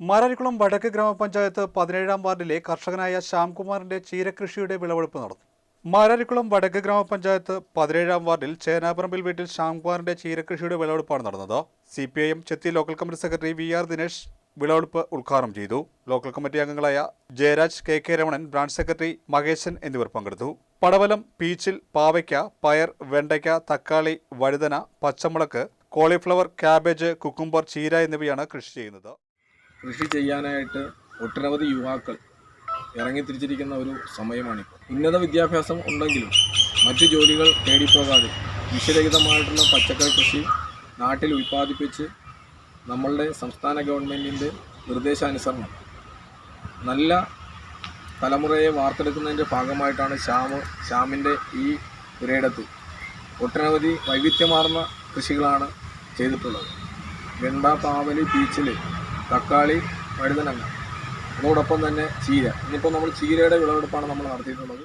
മാരാരിക്കുളം വടക്ക് ഗ്രാമപഞ്ചായത്ത് പതിനേഴാം വാർഡിലെ കർഷകനായ ശ്യാംകുമാറിന്റെ ചീരകൃഷിയുടെ വിളവെടുപ്പ് നടന്നു. മാരാരിക്കുളം വടക്ക് ഗ്രാമപഞ്ചായത്ത് പതിനേഴാം വാർഡിൽ ചേനാപറമ്പിൽ വീട്ടിൽ ശ്യാംകുമാറിന്റെ ചീരകൃഷിയുടെ വിളവെടുപ്പാണ് നടന്നത്. C P I M Chethi local committee secretary V R Dinesh വിളവെടുപ്പ് ഉദ്ഘാടനം ചെയ്തു. ലോക്കൽ കമ്മിറ്റി അംഗങ്ങളായ Jayaraj K K Ramanan branch secretary Maheshan എന്നിവർ പങ്കെടുത്തു. പടവലം പീച്ചിൽ പാവയ്ക്ക പയർ വെണ്ടയ്ക്ക തക്കാളി വഴുതന പച്ചമുളക് കോളിഫ്ലവർ കാബേജ് കുക്കുംബർ ചീര എന്നിവയാണ് കൃഷി ചെയ്യുന്നത്. കൃഷി ചെയ്യാനായിട്ട് ഒട്ടനവധി യുവാക്കൾ ഇറങ്ങിത്തിരിച്ചിരിക്കുന്ന ഒരു സമയമാണിപ്പോൾ ഉന്നത വിദ്യാഭ്യാസം ഉണ്ടെങ്കിലും മറ്റു ജോലികൾ തേടിപ്പോകാതെ വിഷരഹിതമായിട്ടുള്ള പച്ചക്കറി കൃഷി നാട്ടിൽ ഉൽപ്പാദിപ്പിച്ച് നമ്മളുടെ സംസ്ഥാന ഗവൺമെന്റിന്റെ നിർദ്ദേശാനുസരണം നല്ല തലമുറയെ വാർത്തെടുക്കുന്നതിന്റെ ഭാഗമായിട്ടാണ് ശ്യാമ് ശ്യാമിന്റെ ഈ പുരയിടത്ത് ഒട്ടനവധി വൈവിധ്യമാർന്ന കൃഷികളാണ് ചെയ്തിട്ടുള്ളത്. വെണ്ട പാവലി പീച്ചിൽ തക്കാളി വഴുതനങ്ങ. അതോടൊപ്പം തന്നെ ചീര. ഇന്നിപ്പോൾ നമ്മൾ ചീരയുടെ വിളവെടുപ്പാണ് നമ്മൾ നടത്തിയിട്ടുള്ളത്.